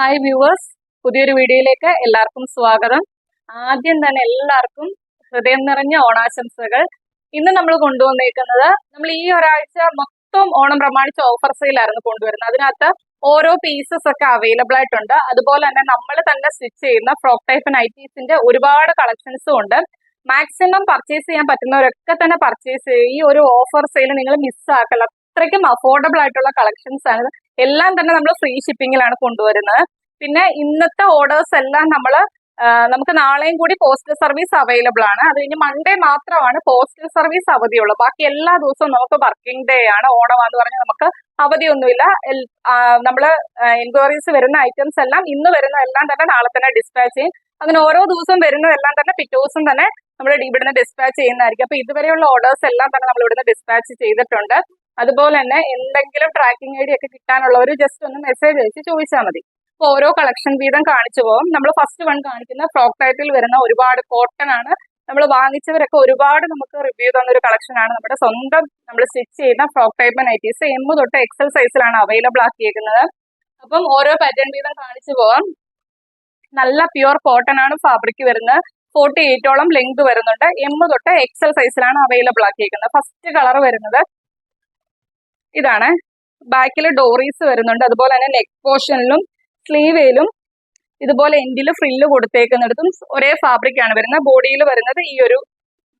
Hi viewers പുതിയൊരു വീഡിയോയിലേക്ക് എല്ലാവർക്കും സ്വാഗതം. ആദ്യം തന്നെ എല്ലാവർക്കും ഹൃദയം നിറഞ്ഞ ഓണാശംസകൾ. ഇന്ന് നമ്മൾ കൊണ്ടുവന്നേക്കുന്നത് നമ്മൾ ഈ ഒരാഴ്ച മൊത്തം ഓണം പ്രമാണിച്ച് ഓഫർ സെയിലായിരുന്നു കൊണ്ടുവരുന്നത്. അതിനകത്ത് ഓരോ പീസസ് ഒക്കെ അവൈലബിൾ ആയിട്ടുണ്ട്. അതുപോലെ തന്നെ നമ്മൾ തന്നെ സ്റ്റിച്ച് ചെയ്യുന്ന ഫ്രോക്ക് ടൈപ്പ് നൈറ്റീസിന്റെ ഒരുപാട് കളക്ഷൻസും ഉണ്ട്. മാക്സിമം പർച്ചേസ് ചെയ്യാൻ പറ്റുന്നവരൊക്കെ തന്നെ പർച്ചേസ് ചെയ്യുക ഈ ഒരു ഓഫർ സെയിൽ നിങ്ങൾ മിസ്സാക്കല്ല അത്രയ്ക്കും അഫോർഡബിൾ ആയിട്ടുള്ള കളക്ഷൻസ് ആണ് എല്ലാം തന്നെ നമ്മൾ ഫ്രീ ഷിപ്പിങ്ങിലാണ് കൊണ്ടുവരുന്നത്. പിന്നെ ഇന്നത്തെ ഓർഡേഴ്സ് എല്ലാം നമ്മൾ നമുക്ക് നാളെയും കൂടി പോസ്റ്റൽ സർവീസ് അവൈലബിൾ ആണ്. അത് കഴിഞ്ഞ് മൺഡേ മാത്രമാണ് പോസ്റ്റൽ സർവീസ് അവധിയുള്ളൂ. ബാക്കി എല്ലാ ദിവസവും നമുക്ക് വർക്കിംഗ് ഡേ ആണ്. ഓണം എന്ന് പറഞ്ഞാൽ നമുക്ക് അവധിയൊന്നുമില്ല. നമ്മൾ എൻക്വയറീസ് വരുന്ന ഐറ്റംസ് എല്ലാം ഇന്ന് വരുന്ന എല്ലാം തന്നെ നാളെ തന്നെ ഡിസ്പാച്ച് ചെയ്യും. അങ്ങനെ ഓരോ ദിവസം വരുന്നതെല്ലാം തന്നെ പിറ്റേ ദിവസം തന്നെ നമ്മൾ ഇവിടുന്ന് ഡിസ്പാച്ച് ചെയ്യുന്നതായിരിക്കും. അപ്പൊ ഇതുവരെയുള്ള ഓർഡേഴ്സ് എല്ലാം തന്നെ നമ്മൾ ഇവിടുന്ന് ഡിസ്പാച്ച് ചെയ്തിട്ടുണ്ട്. അതുപോലെ തന്നെ എന്തെങ്കിലും ട്രാക്കിംഗ് ഐ ഡി ഒക്കെ കിട്ടാനുള്ളവർ ജസ്റ്റ് ഒന്ന് മെസ്സേജ് അയച്ച് ചോദിച്ചാൽ മതി. അപ്പോൾ ഓരോ കളക്ഷൻ വീതം കാണിച്ചു പോകും. നമ്മൾ ഫസ്റ്റ് വൺ കാണിക്കുന്ന ഫ്രോക്ക് ടൈറ്റിൽ വരുന്ന ഒരുപാട് കോട്ടൺ ആണ്. നമ്മൾ വാങ്ങിച്ചവരൊക്കെ ഒരുപാട് നമുക്ക് റിവ്യൂ തന്ന ഒരു കളക്ഷൻ ആണ്. നമ്മുടെ സ്വന്തം നമ്മൾ സ്റ്റിച്ച് ചെയ്യുന്ന ഫ്രോക്ക് ടൈപ്പ് നൈറ്റീസ് എം തൊട്ട് എക്സൽ സൈസിലാണ് അവൈലബിൾ ആക്കിയിരിക്കുന്നത് അപ്പം ഓരോ പാറ്റേൺ വീതം കാണിച്ചു പോവാം നല്ല പ്യുവർ കോട്ടൺ ആണ് ഫാബ്രിക് വരുന്നത്. ഫോർട്ടി എയ്റ്റോളം ലെങ്ത് വരുന്നുണ്ട്. എം തൊട്ട് എക്സൽ സൈസിലാണ് അവൈലബിൾ ആക്കിയിരിക്കുന്നത് ഫസ്റ്റ് കളർ വരുന്നത് ഇതാണ്. ബാക്കിൽ ഡോറീസ് വരുന്നുണ്ട്. അതുപോലെ തന്നെ നെക്ക് പോർഷനിലും സ്ലീവേലും ഇതുപോലെ എൻഡിൽ ഫ്രില്ല് കൊടുത്തേക്കുന്നിടത്തും ഒരേ ഫാബ്രിക് ആണ് വരുന്നത്. ബോഡിയിൽ വരുന്നത് ഈ ഒരു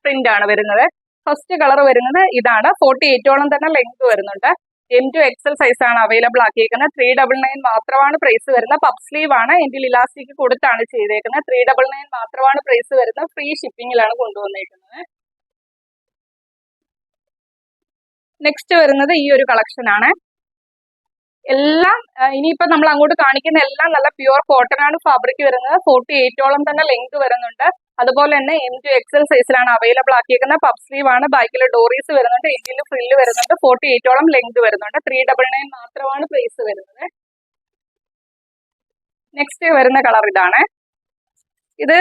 പ്രിന്റ് ആണ് വരുന്നത്. ഫസ്റ്റ് കളർ വരുന്നത് ഇതാണ്. ഫോർട്ടി എയ്റ്റോളം തന്നെ ലെങ്ത് വരുന്നുണ്ട്. എം ടു എക്സൽ സൈസ് ആണ് അവൈലബിൾ ആക്കിയിരിക്കുന്നത് ത്രീ ഡബിൾ നയൻ മാത്രമാണ് പ്രൈസ് വരുന്നത്. പബ് സ്ലീവ് ആണ്. എൻഡിൽ ഇലാസ്റ്റിക് കൊടുത്താണ് ചെയ്തേക്കുന്നത്. ത്രീ ഡബിൾ നയൻ മാത്രമാണ് പ്രൈസ് വരുന്നത്. ഫ്രീ ഷിപ്പിംഗിലാണ് കൊണ്ടുവന്നേക്കുന്നത്. നെക്സ്റ്റ് വരുന്നത് ഈ ഒരു കളക്ഷൻ ആണ്. എല്ലാം ഇനിയിപ്പോ നമ്മൾ അങ്ങോട്ട് കാണിക്കുന്ന എല്ലാം നല്ല പ്യുവർ കോട്ടൺ ആണ് ഫാബ്രിക് വരുന്നത്. ഫോർട്ടി എയ്റ്റോളം തന്നെ ലെങ്ത് വരുന്നുണ്ട്. അതുപോലെ തന്നെ എം ടു എക്സൽ സൈസിലാണ് അവൈലബിൾ ആക്കിയിരിക്കുന്നത് പബ് സ്ലീവ് ആണ് ബാക്കിൽ ഡോറീസ് വരുന്നുണ്ട് എഞ്ചിൽ ഫ്രില്ല് വരുന്നുണ്ട് ഫോർട്ടി എയ്റ്റോളം ലെങ്ത് വരുന്നുണ്ട്. ത്രീ ഡബിൾ നയൻ മാത്രമാണ് പ്രൈസ് വരുന്നത്. നെക്സ്റ്റ് വരുന്ന കളർ ഇതാണ്. ഇത്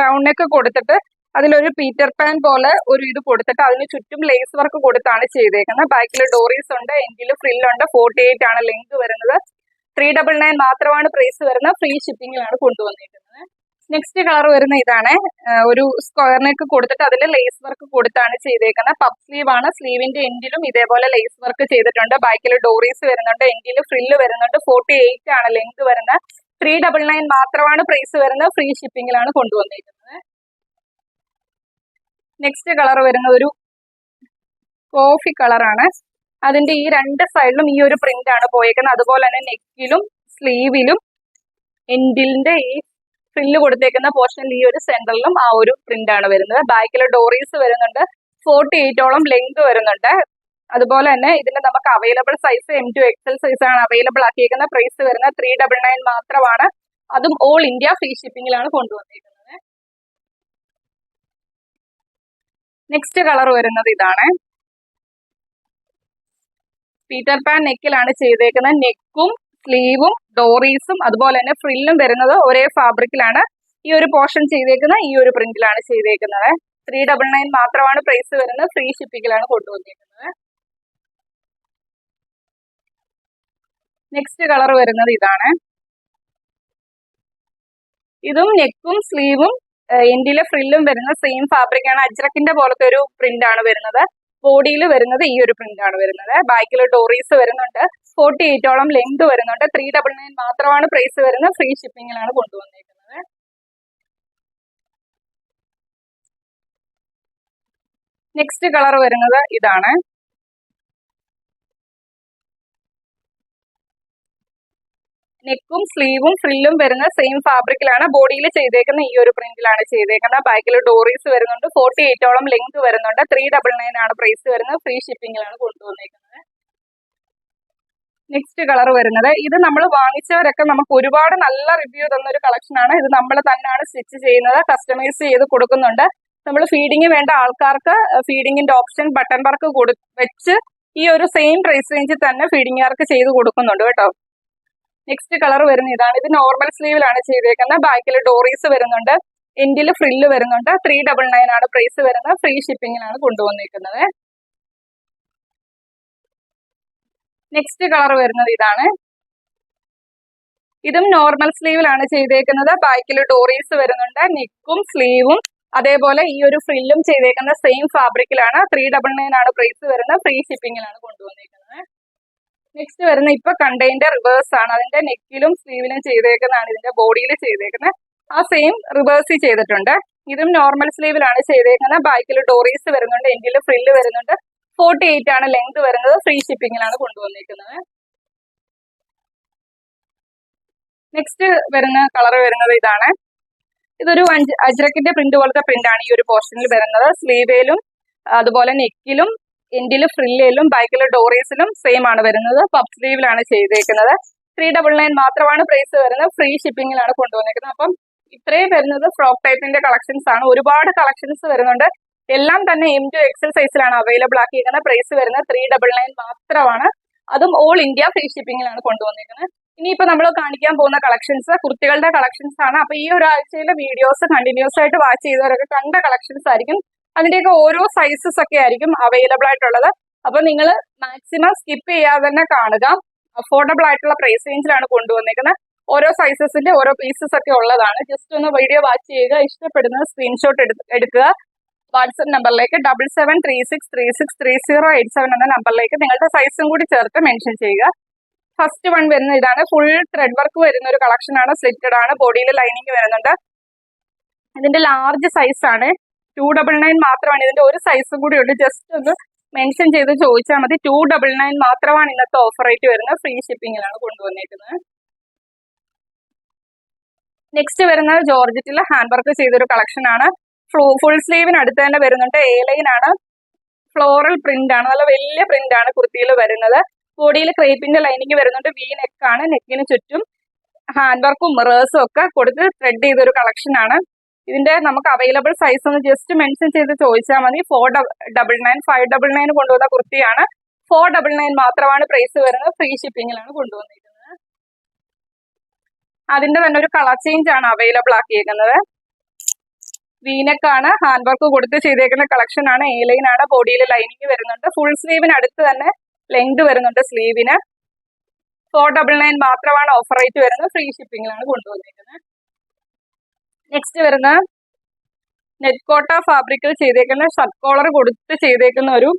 റൗണ്ട് നെക്ക് കൊടുത്തിട്ട് അതിലൊരു പീറ്റർ പാൻ പോലെ ഒരു ഇത് കൊടുത്തിട്ട് അതിന് ചുറ്റും ലേസ് വർക്ക് കൊടുത്താണ് ചെയ്തേക്കുന്നത്. ബാക്കിൽ ഡോറീസ് ഉണ്ട് എങ്കിൽ ഫ്രില്ലുണ്ട് ഫോർട്ടി എയ്റ്റ് ആണ് ലെങ്ത് വരുന്നത്. ത്രീ ഡബിൾ നയൻ മാത്രമാണ് പ്രൈസ് വരുന്നത്. ഫ്രീ ഷിപ്പിംഗിലാണ് കൊണ്ടുവന്നിരിക്കുന്നത് നെക്സ്റ്റ് കളർ വരുന്ന ഇതാണ്. ഒരു സ്ക്വയറിനേക്ക് നെക്ക് കൊടുത്തിട്ട് അതിൽ ലേസ് വർക്ക് കൊടുത്താണ് ചെയ്തേക്കുന്നത്. പപ്പ് സ്ലീവ് ആണ്. സ്ലീവിന്റെ എൻഡിലും ഇതേപോലെ ലേസ് വർക്ക് ചെയ്തിട്ടുണ്ട്. ബാക്കിൽ ഡോറീസ് വരുന്നുണ്ട് എൻഡിൽ ഫ്രില്ല് വരുന്നുണ്ട്. ഫോർട്ടി എയ്റ്റ് ആണ് ലെങ്ത് വരുന്നത്. ത്രീ ഡബിൾ നയൻ മാത്രമാണ് പ്രൈസ് വരുന്നത്. ഫ്രീ ഷിപ്പിംഗിലാണ് കൊണ്ടുവന്നിരിക്കുന്നത് നെക്സ്റ്റ് കളർ വരുന്നത് ഒരു കോഫി കളറാണ് അതിന്റെ ഈ രണ്ട് സൈഡിലും ഈ ഒരു പ്രിന്റ് ആണ് പോയേക്കുന്നത്. അതുപോലെ തന്നെ നെക്കിലും സ്ലീവിലും എൻഡിലിന്റെ ഈ ഫ്രില്ല് കൊടുത്തേക്കുന്ന പോർഷനിൽ ഈ ഒരു സെന്ററിലും ആ ഒരു പ്രിന്റ് ആണ് വരുന്നത്. ബാക്കിൽ ഡോറീസ് വരുന്നുണ്ട്. ഫോർട്ടി എയ്റ്റോളം ലെങ്ത് വരുന്നുണ്ട്. അതുപോലെ തന്നെ ഇതിന്റെ നമുക്ക് available size M to XL size ആണ് അവൈലബിൾ ആക്കിയിരിക്കുന്ന പ്രൈസ് വരുന്നത് ത്രീ ഡബിൾ നയൻ മാത്രമാണ്. അതും ഓൾ ഇന്ത്യ ഫ്രീ ഷിപ്പിംഗിലാണ് കൊണ്ടുവന്നിരിക്കുന്നത് നെക്സ്റ്റ് കളർ വരുന്നത് ഇതാണ്. പീറ്റർ പാൻ നെക്കിലാണ് ചെയ്തേക്കുന്നത്. നെക്കും സ്ലീവും ഡോറീസും അതുപോലെ തന്നെ ഫ്രില്ലും വരുന്നത് ഒരേ ഫാബ്രിക്കിലാണ് ഈ ഒരു പോർഷൻ ചെയ്തേക്കുന്നത് ഈ ഒരു പ്രിന്റിലാണ് ചെയ്തേക്കുന്നത്. ത്രീ ഡബിൾ നയൻ മാത്രമാണ് പ്രൈസ് വരുന്നത്. ഫ്രീ ഷിപ്പിങ്ങിലാണ് കൊണ്ടുവന്നിരിക്കുന്നത് നെക്സ്റ്റ് കളർ വരുന്നത് ഇതാണ്. ഇതും നെക്കും സ്ലീവും എൻഡിലെ ഫ്രില്ലും വരുന്ന സെയിം ഫാബ്രിക് ആണ് അജ്രക്കിന്റെ പോലത്തെ ഒരു പ്രിന്റ് ആണ് വരുന്നത്. ബോഡിയിൽ വരുന്നത് ഈ ഒരു പ്രിന്റ് ആണ് വരുന്നത്. ബാക്കിൽ ഡോറീസ് വരുന്നുണ്ട്. ഫോർട്ടി എയ്റ്റോളം ലെങ്ത് വരുന്നുണ്ട്. ത്രീ ഡബിൾ നയൻ മാത്രമാണ് പ്രൈസ് വരുന്നത്. ഫ്രീ ഷിപ്പിംഗിലാണ് കൊണ്ടുവന്നിരിക്കുന്നത് നെക്സ്റ്റ് കളർ വരുന്നത് ഇതാണ്. നെക്കും സ്ലീവും ഫ്രില്ലും വരുന്ന സെയിം ഫാബ്രിക്കിലാണ് ബോഡിയിൽ ചെയ്തേക്കുന്ന ഈ ഒരു പ്രിന്റിലാണ് ചെയ്തേക്കുന്നത്. ബാക്കിൽ ഡോറീസ് വരുന്നുണ്ട് ഫോർട്ടി എയ്റ്റോളം ലെങ്ത് വരുന്നുണ്ട്. ത്രീ ഡബിൾ നയൻ ആണ് പ്രൈസ് വരുന്നത്. ഫ്രീ ഷിപ്പിംഗിലാണ് കൊണ്ടുവന്നേക്കുന്നത്. നെക്സ്റ്റ് കളർ വരുന്നത്. ഇത് നമ്മൾ വാങ്ങിച്ചവരൊക്കെ നമുക്ക് ഒരുപാട് നല്ല റിവ്യൂ തന്ന ഒരു കളക്ഷൻ ആണ്. ഇത് നമ്മൾ തന്നെയാണ് സ്റ്റിച്ച് ചെയ്യുന്നത് കസ്റ്റമൈസ് ചെയ്ത് കൊടുക്കുന്നുണ്ട്. നമ്മൾ ഫീഡിങ് വേണ്ട ആൾക്കാർക്ക് ഫീഡിങ്ങിന്റെ ഓപ്ഷൻ ബട്ടൺ വർക്ക് കൊടു വെച്ച് ഈ ഒരു സെയിം പ്രൈസ് റേഞ്ചിൽ തന്നെ ഫീഡിങ്ങുകാർക്ക് ചെയ്ത് കൊടുക്കുന്നുണ്ട് കേട്ടോ. നെക്സ്റ്റ് കളർ വരുന്ന ഇതാണ്. ഇത് നോർമൽ സ്ലീവിലാണ് ചെയ്തേക്കുന്നത്. ബാക്കിൽ ഡോറീസ് വരുന്നുണ്ട്. എൻഡിൽ ഫ്രില്ല് വരുന്നുണ്ട്. ത്രീ ഡബിൾ നയൻ ആണ് പ്രൈസ് വരുന്നത്. ഫ്രീ ഷിപ്പിംഗിലാണ് കൊണ്ടുവന്നിരിക്കുന്നത് നെക്സ്റ്റ് കളർ വരുന്നത് ഇതാണ്. ഇതും നോർമൽ സ്ലീവിലാണ് ചെയ്തേക്കുന്നത്. ബാക്കിൽ ഡോറീസ് വരുന്നുണ്ട്. നെക്കും സ്ലീവും അതേപോലെ ഈ ഒരു ഫ്രില്ലും ചെയ്തേക്കുന്ന സെയിം ഫാബ്രിക്കിലാണ് ത്രീ ഡബിൾ നയൻ ആണ് പ്രൈസ് വരുന്നത്. ഫ്രീ ഷിപ്പിംഗിലാണ് കൊണ്ടുവന്നിരിക്കുന്നത് നെക്സ്റ്റ് വരുന്ന ഇപ്പൊ കണ്ടെയ്നർ റിവേഴ്സ് ആണ്. അതിന്റെ നെക്കിലും സ്ലീവിലും ചെയ്തേക്കുന്നതാണ് ഇതിന്റെ ബോഡിയിൽ ചെയ്തേക്കുന്നത് ആ സെയിം റിവേഴ്സ് ചെയ്തിട്ടുണ്ട്. ഇതും നോർമൽ സ്ലീവിലാണ് ചെയ്തേക്കുന്നത് ബാക്കിൽ ഡോറീസ് വരുന്നുണ്ട്. എൻഡിൽ ഫ്രില്ല് വരുന്നുണ്ട്. ഫോർട്ടി എയ്റ്റ് ആണ് ലെങ്ത് വരുന്നത്. ഫ്രീ ഷിപ്പിങ്ങിലാണ് കൊണ്ടുവന്നിരിക്കുന്നത് നെക്സ്റ്റ് വരുന്ന കളർ വരുന്നത് ഇതാണ്. ഇതൊരു അജ്രക്കിന്റെ പ്രിന്റ് പോലത്തെ പ്രിന്റ് ആണ് ഈ ഒരു പോർഷനിൽ വരുന്നത്. സ്ലീവേലും അതുപോലെ നെക്കിലും എൻഡിലും ഫ്രില്ലയിലും ബാക്കിൽ ഡോറീസിലും സെയിം ആണ് വരുന്നത്. പബ് സ്ലീവിലാണ് ചെയ്തേക്കുന്നത്. ത്രീ ഡബിൾ നയൻ മാത്രമാണ് പ്രൈസ് വരുന്നത്. ഫ്രീ ഷിപ്പിംഗിലാണ് കൊണ്ടുവന്നിരിക്കുന്നത് അപ്പം ഇത്രയും വരുന്നത് ഫ്രോക്ക് ടൈപ്പിന്റെ കളക്ഷൻസ് ആണ്. ഒരുപാട് കളക്ഷൻസ് വരുന്നുണ്ട്. എല്ലാം തന്നെ എം ടു എക്സൽ സൈസിലാണ് അവൈലബിൾ ആക്കിയിരിക്കുന്നത്. പ്രൈസ് വരുന്നത് ത്രീ ഡബിൾ നയൻ മാത്രമാണ്. അതും ഓൾ ഇന്ത്യ ഫ്രീ ഷിപ്പിംഗിലാണ് കൊണ്ടുവന്നിരിക്കുന്നത് ഇനിയിപ്പോ നമ്മൾ കാണിക്കാൻ പോകുന്ന കളക്ഷൻസ് കുർത്തികളുടെ കളക്ഷൻസ് ആണ്. അപ്പൊ ഈ ഒരാഴ്ചയിലെ വീഡിയോസ് കണ്ടിന്യൂസ് ആയിട്ട് വാച്ച് ചെയ്തവരൊക്കെ കണ്ട കളക്ഷൻസ് ആയിരിക്കും. അതിന്റെയൊക്കെ ഓരോ സൈസസ് ഒക്കെ ആയിരിക്കും അവൈലബിൾ ആയിട്ടുള്ളത്. അപ്പൊ നിങ്ങൾ മാക്സിമം സ്കിപ്പ് ചെയ്യാതെ തന്നെ കാണുക. അഫോർഡബിൾ ആയിട്ടുള്ള പ്രൈസ് റേഞ്ചിലാണ് കൊണ്ടുവന്നിരിക്കുന്നത് ഓരോ സൈസസിന്റെ ഓരോ പീസസ് ഒക്കെ ഉള്ളതാണ്. ജസ്റ്റ് ഒന്ന് വീഡിയോ വാച്ച് ചെയ്യുക. ഇഷ്ടപ്പെടുന്നത് സ്ക്രീൻഷോട്ട് എടുക്കുക. വാട്സപ്പ് നമ്പറിലേക്ക് double seven three six three six three zero eight seven എന്ന നമ്പറിലേക്ക് നിങ്ങളുടെ സൈസും കൂടി ചേർത്ത് മെൻഷൻ ചെയ്യുക. ഫസ്റ്റ് വൺ വരുന്ന ഇതാണ്. ഫുൾ ത്രെഡ് വർക്ക് വരുന്ന ഒരു കളക്ഷൻ ആണ്. സ്ലിറ്റഡ് ആണ്. ബോഡിയിൽ ലൈനിങ് വരുന്നുണ്ട്. ഇതിന്റെ ലാർജ് സൈസ് ആണ്. ടു ഡബിൾ നയൻ മാത്രമാണ്. ഇതിന്റെ ഒരു സൈസും കൂടി ഉണ്ട്. ജസ്റ്റ് ഒന്ന് മെൻഷൻ ചെയ്ത് ചോദിച്ചാൽ മതി. ടു ഡബിൾ നയൻ മാത്രമാണ് ഇന്നത്തെ ഓഫർ റേറ്റ് വരുന്നത്. ഫ്രീ ഷിപ്പിംഗിലാണ് കൊണ്ടുവന്നിരിക്കുന്നത് നെക്സ്റ്റ് വരുന്നത് ജോർജറ്റിലെ ഹാൻഡ് വർക്ക് ചെയ്തൊരു കളക്ഷൻ ആണ്. ഫുൾ സ്ലീവിന് അടുത്ത് തന്നെ വരുന്നുണ്ട്. എ ലൈൻ ആണ്. ഫ്ലോറൽ പ്രിന്റ് ആണ്. നല്ല വലിയ പ്രിന്റ് ആണ് കുർത്തിയിൽ വരുന്നത്. ബോഡിയിൽ ക്രേപ്പിന്റെ ലൈനിങ് വരുന്നുണ്ട്. വി നെക്കാണ് നെക്കിന് ചുറ്റും ഹാൻഡ് വർക്കും മിറേഴ്സും ഒക്കെ കൊടുത്ത് ത്രെഡ് ചെയ്തൊരു കളക്ഷൻ ആണ്. ഇതിന്റെ നമുക്ക് അവൈലബിൾ സൈസ് ഒന്ന് ജസ്റ്റ് മെൻഷൻ ചെയ്ത് ചോദിച്ചാൽ മതി. Four double nine five double nine കൊണ്ടുവന്ന കുർത്തിയാണ്. ഫോർ ഡബിൾ നയൻ മാത്രമാണ് പ്രൈസ് വരുന്നത്. ഫ്രീ ഷിപ്പിംഗിലാണ് കൊണ്ടുവന്നിരിക്കുന്നത്. അതിന്റെ തന്നെ ഒരു കളർ ചേഞ്ച് ആണ് അവൈലബിൾ ആക്കിയേക്കുന്നത്. വീനക്കാണ് ഹാൻഡ് വർക്ക് കൊടുത്ത് ചെയ്തേക്കുന്ന കളക്ഷൻ ആണ്. എ ലൈൻ ആണ് ബോഡിയിൽ ലൈനിങ് വരുന്നുണ്ട്. ഫുൾ സ്ലീവിന് അടുത്ത് തന്നെ ലെങ്ത് വരുന്നുണ്ട് സ്ലീവിന് ഫോർ ഡബിൾ നയൻ മാത്രമാണ് ഓഫർ റേറ്റ് വരുന്നത്. ഫ്രീ ഷിപ്പിംഗിലാണ് കൊണ്ടുവന്നിരിക്കുന്നത്. നെക്സ്റ്റ് വരുന്ന നെറ്റ് കോട്ട ഫാബ്രിക്കിൽ ചെയ്തേക്കുന്ന ഷർട്ട് കോളർ കൊടുത്ത് ചെയ്തേക്കുന്ന ഒരു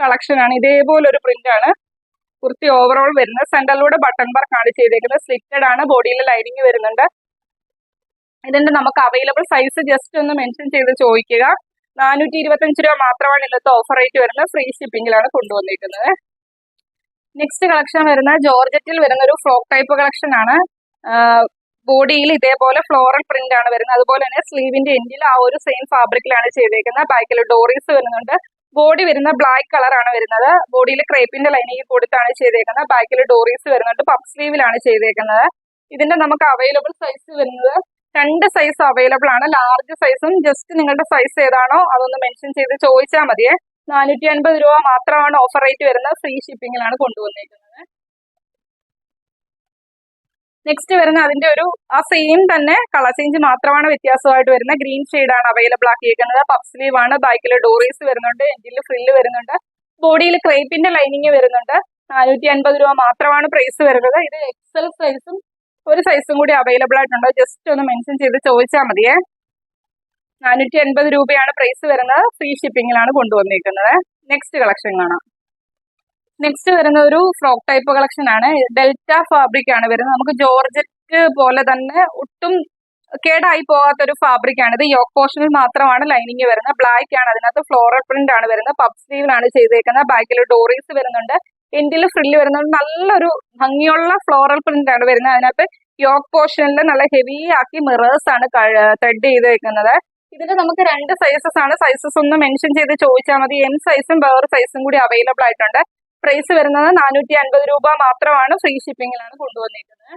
കളക്ഷൻ ആണ്. ഇതേപോലെ ഒരു പ്രിന്റ് ആണ്. കുർത്തി ഓവറോൾ വരുന്നത് സെന്ററിലൂടെ ബട്ടൺ വർക്ക് ആണ് ചെയ്തേക്കുന്നത്. സ്ലിറ്റഡ് ആണ്. ബോഡിയിൽ ലൈനിങ് വരുന്നുണ്ട്. ഇതിന്റെ നമുക്ക് അവൈലബിൾ സൈസ് ജസ്റ്റ് ഒന്ന് മെൻഷൻ ചെയ്ത് ചോദിക്കുക. നാനൂറ്റി ഇരുപത്തഞ്ച് രൂപ മാത്രമാണ് ഇന്നത്തെ ഓഫർ റേറ്റ് വരുന്നത് ഫ്രീ ഷിപ്പിംഗിലാണ് കൊണ്ടുവന്നിരിക്കുന്നത് നെക്സ്റ്റ് കളക്ഷൻ വരുന്ന ജോർജറ്റിൽ വരുന്ന ഒരു ഫ്രോക്ക് ടൈപ്പ് കളക്ഷൻ ആണ് ബോഡിയിൽ ഇതേപോലെ ഫ്ലോറൽ പ്രിന്റ് ആണ് വരുന്നത്. അതുപോലെ തന്നെ സ്ലീവിന്റെ എൻഡിൽ ആ ഒരു സെയിം ഫാബ്രിക്കിലാണ് ചെയ്തേക്കുന്നത്. ബാക്കിൽ ഡോറീസ് വരുന്നുണ്ട്. ബോഡി വരുന്ന ബ്ലാക്ക് കളറാണ് വരുന്നത്. ബോഡിയിൽ ക്രേപ്പിന്റെ ലൈനിങ് കൊടുത്താണ് ചെയ്തേക്കുന്നത്. ബാക്കിൽ ഡോറീസ് വരുന്നുണ്ട്. പപ്പ് സ്ലീവിലാണ് ചെയ്തേക്കുന്നത്. ഇതിന്റെ നമുക്ക് അവൈലബിൾ സൈസ് വരുന്നത് രണ്ട് സൈസ് അവൈലബിൾ ആണ്. ലാർജ് സൈസും ജസ്റ്റ് നിങ്ങളുടെ സൈസ് ഏതാണോ അതൊന്ന് മെൻഷൻ ചെയ്ത് ചോദിച്ചാൽ മതിയേ. നാനൂറ്റി അൻപത് രൂപ മാത്രമാണ് ഓഫർ റേറ്റ് വരുന്നത്. ഫ്രീ ഷിപ്പിംഗിലാണ് കൊണ്ടുവന്നിരിക്കുന്നത് നെക്സ്റ്റ് വരുന്ന അതിന്റെ ഒരു ആ സെയിം തന്നെ കളർ ചേഞ്ച് മാത്രമാണ് വ്യത്യാസമായിട്ട് വരുന്നത്. ഗ്രീൻ ആണ് അവൈലബിൾ ആക്കിയിരിക്കുന്നത് പഫ് സ്ലീവ് ആണ്. ബാക്കിൽ ഡോറീസ് വരുന്നുണ്ട്. എഞ്ചിൽ ഫ്രില്ല് വരുന്നുണ്ട്. ബോഡിയിൽ ക്രേപ്പിന്റെ ലൈനിങ് വരുന്നുണ്ട്. നാനൂറ്റി അൻപത് രൂപ മാത്രമാണ് പ്രൈസ് വരുന്നത്. ഇത് എക്സൽ സൈസും ഒരു സൈസും കൂടി അവൈലബിൾ ആയിട്ടുണ്ട്. ജസ്റ്റ് ഒന്ന് മെൻഷൻ ചെയ്ത് ചോദിച്ചാൽ മതിയേ. നാനൂറ്റി അൻപത് രൂപയാണ് പ്രൈസ് വരുന്നത്. ഫ്രീ ഷിപ്പിംഗിലാണ് കൊണ്ടുവന്നിരിക്കുന്നത് നെക്സ്റ്റ് കളക്ഷൻ കാണാം. നെക്സ്റ്റ് വരുന്ന ഒരു ഫ്രോക്ക് ടൈപ്പ് കളക്ഷൻ ആണ്. ഡെൽറ്റ ഫാബ്രിക് ആണ് വരുന്നത്. നമുക്ക് ജോർജറ്റ് പോലെ തന്നെ ഒട്ടും കേടായി പോകാത്ത ഒരു ഫാബ്രിക് ആണ്. ഇത് യോക്ക് പോർഷനിൽ മാത്രമാണ് ലൈനിങ് വരുന്നത്. ബ്ലാക്ക് ആണ്. അതിനകത്ത് ഫ്ലോറൽ പ്രിന്റ് ആണ് വരുന്നത്. പഫ് സ്ലീവിലാണ് ചെയ്തേക്കുന്നത്. ബാക്കിൽ ഡോറീസ് വരുന്നുണ്ട്. എൻഡിൽ ഫ്രില്ല് വരുന്നുണ്ട് നല്ലൊരു ഭംഗിയുള്ള ഫ്ലോറൽ പ്രിന്റ് ആണ് വരുന്നത്. അതിനകത്ത് യോക്ക് പോർഷനിൽ നല്ല ഹെവി ആക്കി മിറേഴ്സ് ആണ് ത്രെഡ് ചെയ്തേക്കുന്നത്. ഇതിൽ നമുക്ക് രണ്ട് സൈസസ് ആണ്. സൈസസ് ഒന്ന് മെൻഷൻ ചെയ്ത് ചോദിച്ചാൽ മതി. എം സൈസും വേറെ സൈസും കൂടി അവൈലബിൾ ആയിട്ടുണ്ട്. പ്രൈസ് വരുന്നത് നാനൂറ്റി അൻപത് രൂപ മാത്രമാണ് ഫ്രീ ഷിപ്പിംഗിലാണ് കൊണ്ടുവന്നിരിക്കുന്നത്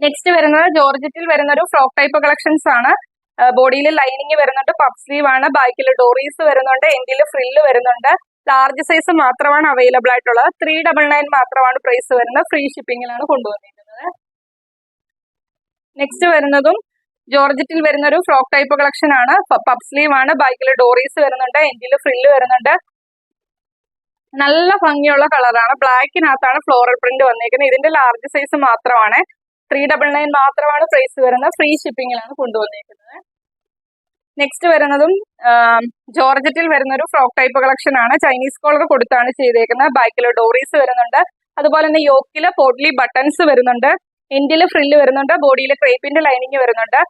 നെക്സ്റ്റ് വരുന്നത് ജോർജറ്റിൽ വരുന്ന ഒരു ഫ്രോക്ക് ടൈപ്പ് കളക്ഷൻസ് ആണ് ബോഡിയിൽ ലൈനിങ് വരുന്നുണ്ട് പഫ് സ്ലീവ് ആണ്. ബാക്കിൽ ഡോറീസ് വരുന്നുണ്ട് എൻഡിൽ ഫ്രില്ല് വരുന്നുണ്ട്. ലാർജ് സൈസ് മാത്രമാണ് അവൈലബിൾ ആയിട്ടുള്ളത്. ത്രീ ഡബിൾ നയൻ മാത്രമാണ് പ്രൈസ് വരുന്നത്. ഫ്രീ ഷിപ്പിംഗിലാണ് കൊണ്ടുവന്നിരിക്കുന്നത് നെക്സ്റ്റ് വരുന്നതും ജോർജറ്റിൽ വരുന്ന ഒരു ഫ്രോക്ക് ടൈപ്പ് കളക്ഷൻ ആണ് പപ്പ് സ്ലീവ് ആണ്. ബാക്കിൽ ഡോറീസ് വരുന്നുണ്ട് എൻഡിൽ ഫ്രില്ല് വരുന്നുണ്ട്. നല്ല ഭംഗിയുള്ള കളറാണ്. ബ്ലാക്കിനകത്താണ് ഫ്ലോറൽ പ്രിന്റ് വന്നിരിക്കുന്നത് ഇതിന്റെ ലാർജ് സൈസ് മാത്രമാണ്. ത്രീ ഡബിൾ നയൻ മാത്രമാണ് പ്രൈസ് വരുന്നത്. ഫ്രീ ഷിപ്പിംഗിലാണ് കൊണ്ടുവന്നിരിക്കുന്നത് നെക്സ്റ്റ് വരുന്നതും ജോർജറ്റിൽ വരുന്ന ഒരു ഫ്രോക്ക് ടൈപ്പ് കളക്ഷൻ ആണ് ചൈനീസ് കോളർ കൊടുത്താണ് ചെയ്തേക്കുന്നത്. ബാക്കിൽ ഡോറീസ് വരുന്നുണ്ട്. അതുപോലെ തന്നെ യോക്കിൽ പോട്ട്ലി ബട്ടൺസ് വരുന്നുണ്ട്. എൻഡിൽ ഫ്രില്ല് വരുന്നുണ്ട്. ബോഡിയിൽ ക്രേപ്പിന്റെ ലൈനിങ് വരുന്നുണ്ട്.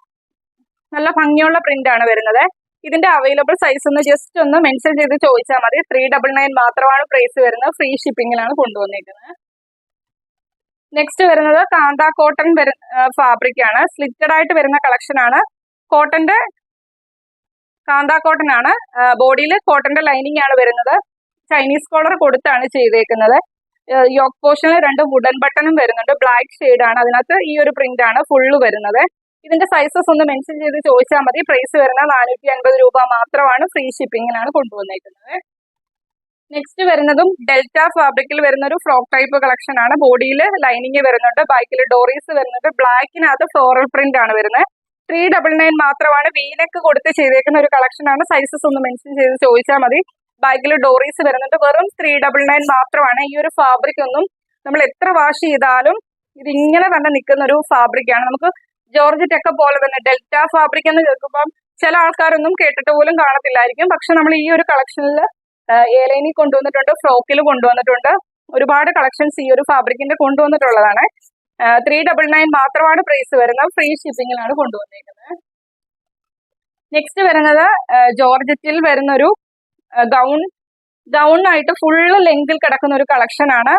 നല്ല ഭംഗിയുള്ള പ്രിന്റ് ആണ് വരുന്നത്. ഇതിന്റെ അവൈലബിൾ സൈസ് ഒന്ന് ജസ്റ്റ് ഒന്ന് മെൻഷൻ ചെയ്ത് ചോദിച്ചാൽ മതി. ത്രീ ഡബിൾ നയൻ മാത്രമാണ് പ്രൈസ് വരുന്നത്. ഫ്രീ ഷിപ്പിംഗിലാണ് കൊണ്ടുവന്നിരിക്കുന്നത് നെക്സ്റ്റ് വരുന്നത് കാന്ത കോട്ടൺ ഫാബ്രിക് ആണ്. സ്ലിറ്റഡ് ആയിട്ട് വരുന്ന കളക്ഷൻ ആണ്. കോട്ടന്റെ കാന്ത കോട്ടൺ ആണ്. ബോഡിയിൽ കോട്ടന്റെ ലൈനിങ് ആണ് വരുന്നത്. ചൈനീസ് കോളർ കൊടുത്താണ് ചെയ്തേക്കുന്നത്. യോക്ക് പോർഷനിൽ രണ്ട് വുഡൻ ബട്ടണും വരുന്നുണ്ട്. ബ്ലാക്ക് ഷെയ്ഡ് ആണ്. അതിനകത്ത് ഈ ഒരു പ്രിന്റ് ആണ് ഫുള്ള് വരുന്നത്. ഇതിന്റെ സൈസസ് ഒന്ന് മെൻഷൻ ചെയ്ത് ചോദിച്ചാൽ മതി. പ്രൈസ് വരുന്ന നാനൂറ്റി അൻപത് രൂപ മാത്രമാണ് ഫ്രീ ഷിപ്പിംഗിലാണ് കൊണ്ടുവന്നേക്കുന്നത്. നെക്സ്റ്റ് വരുന്നതും ഡെൽറ്റ ഫാബ്രിക്കിൽ വരുന്ന ഒരു ഫ്രോക്ക് ടൈപ്പ് കളക്ഷൻ ആണ്. ബോഡിയിൽ ലൈനിങ് വരുന്നുണ്ട് ബാക്കിൽ ഡോറീസ് വരുന്നുണ്ട് ബ്ലാക്കിനകത്ത് ഫ്ലോറൽ പ്രിന്റ് ആണ് വരുന്നത്. ത്രീ ഡബിൾ നയൻ മാത്രമാണ് വീനക്ക് കൊടുത്ത് ചെയ്തേക്കുന്ന ഒരു കളക്ഷൻ ആണ്. സൈസസ് ഒന്ന് മെൻഷൻ ചെയ്ത് ചോദിച്ചാൽ മതി. ബാക്കിൽ ഡോറീസ് വരുന്നുണ്ട്. വെറും ത്രീ ഡബിൾ നയൻ മാത്രമാണ്. ഈ ഒരു ഫാബ്രിക് ഒന്നും നമ്മൾ എത്ര വാഷ് ചെയ്താലും ഇതിങ്ങനെ തന്നെ നിൽക്കുന്ന ഒരു ഫാബ്രിക് ആണ്. നമുക്ക് ജോർജറ്റ് ടെക്ക പോലെ തന്നെ ഡെൽറ്റ ഫാബ്രിക് എന്ന് കേൾക്കുമ്പം ചില ആൾക്കാരൊന്നും കേട്ടിട്ട് പോലും കാണത്തില്ലായിരിക്കും. പക്ഷെ നമ്മൾ ഈ ഒരു കളക്ഷനിൽ ഏലൈനി കൊണ്ടുവന്നിട്ടുണ്ട് ഫ്രോക്കിൽ കൊണ്ടുവന്നിട്ടുണ്ട്. ഒരുപാട് കളക്ഷൻസ് ഈ ഒരു ഫാബ്രിക്കിന്റെ കൊണ്ടുവന്നിട്ടുള്ളതാണ്. ത്രീ ഡബിൾ നയൻ മാത്രമാണ് പ്രൈസ് വരുന്നത്. ഫ്രീ ഷിപ്പിങ്ങിലാണ് കൊണ്ടുവന്നിരിക്കുന്നത് നെക്സ്റ്റ് വരുന്നത് ജോർജറ്റിൽ വരുന്ന ഒരു ഗൗൺ. ഗൗൺ ആയിട്ട് ഫുള്ള് ലെങ്തിൽ കിടക്കുന്ന ഒരു കളക്ഷൻ ആണ്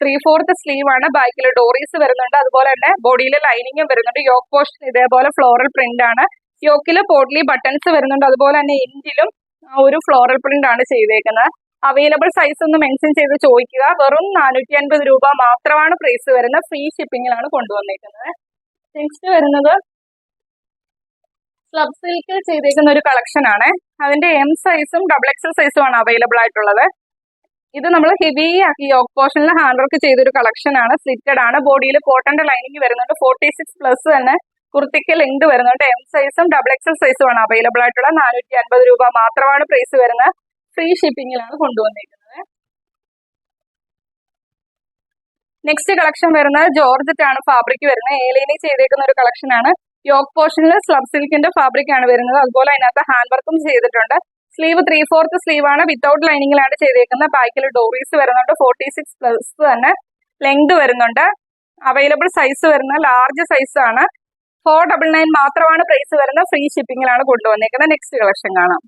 ത്രീ ഫോർത്ത് സ്ലീവ് ആണ്. ബാക്കിൽ ഡോറീസ് വരുന്നുണ്ട്. അതുപോലെ തന്നെ ബോഡിയിൽ ലൈനിങ്ങും വരുന്നുണ്ട്. യോക്ക് പോസ്റ്റ് ഇതേപോലെ ഫ്ലോറൽ പ്രിന്റ് ആണ്. യോക്കിൽ പോട്ട്ലി ബട്ടൺസ് വരുന്നുണ്ട്. അതുപോലെ തന്നെ എൻഡിലും ഒരു ഫ്ലോറൽ പ്രിന്റ് ആണ് ചെയ്തേക്കുന്നത്. അവൈലബിൾ സൈസ് ഒന്ന് മെൻഷൻ ചെയ്ത് ചോദിക്കുക. വെറും നാനൂറ്റി അൻപത് രൂപ മാത്രമാണ് പ്രൈസ് വരുന്നത് ഫ്രീ ഷിപ്പിങ്ങിലാണ് കൊണ്ടുവന്നേക്കുന്നത്. നെക്സ്റ്റ് വരുന്നത് സ്ലബ് സിൽക്കിൽ ചെയ്തേക്കുന്ന ഒരു കളക്ഷൻ ആണ്. അതിന്റെ എം സൈസും ഡബിൾ എക്സൽ സൈസും ആണ് അവൈലബിൾ ആയിട്ടുള്ളത്. ഇത് നമ്മൾ ഹെവി ആക്കി യോക്ക് പോർഷനിൽ ഹാൻഡ് വർക്ക് ചെയ്തൊരു കളക്ഷൻ ആണ്. സ്ലിറ്റഡ് ആണ്. ബോഡിയിൽ കോട്ടന്റെ ലൈനിങ് വരുന്നുണ്ട്. ഫോർട്ടി സിക്സ് പ്ലസ് തന്നെ കുർത്തിക്ക് ലെങ്ത് വരുന്നുണ്ട്. എം സൈസും ഡബിൾ എക്സൽ സൈസും ആണ് അവൈലബിൾ ആയിട്ടുള്ള. നാനൂറ്റി അൻപത് രൂപ മാത്രമാണ് പ്രൈസ് വരുന്നത്. ഫ്രീ ഷിപ്പിങ്ങിലാണ് കൊണ്ടുവന്നിരിക്കുന്നത് നെക്സ്റ്റ് കളക്ഷൻ വരുന്നത് ജോർജറ്റ് ആണ്. ഫാബ്രിക് വരുന്നത്. ഏലൈനി ചെയ്തേക്കുന്ന ഒരു കളക്ഷൻ ആണ്. യോക്ക് പോർഷനിൽ സ്ലബ് സിൽക്കിന്റെ ഫാബ്രിക് ആണ് വരുന്നത്. അതുപോലെ അതിനകത്ത് ഹാൻഡ് വർക്കും ചെയ്തിട്ടുണ്ട്. സ്ലീവ് ത്രീ ഫോർത്ത് സ്ലീവ് ആണ് വിത്തൗട്ട് ലൈനിങ്ങിലാണ് ചെയ്തേക്കുന്നത്. ബാക്കിൽ ഡോറീസ് വരുന്നുണ്ട്. ഫോർട്ടി സിക്സ് പ്ലസ് തന്നെ ലെങ്ത് വരുന്നുണ്ട്. അവൈലബിൾ സൈസ് വരുന്ന ലാർജ് സൈസ് ആണ്. ഫോർ ഡബിൾ നയൻ മാത്രമാണ് പ്രൈസ് വരുന്നത്. ഫ്രീ ഷിപ്പിംഗിലാണ് കൊണ്ടുവന്നേക്കുന്നത്. നെക്സ്റ്റ് കളക്ഷൻ കാണാം.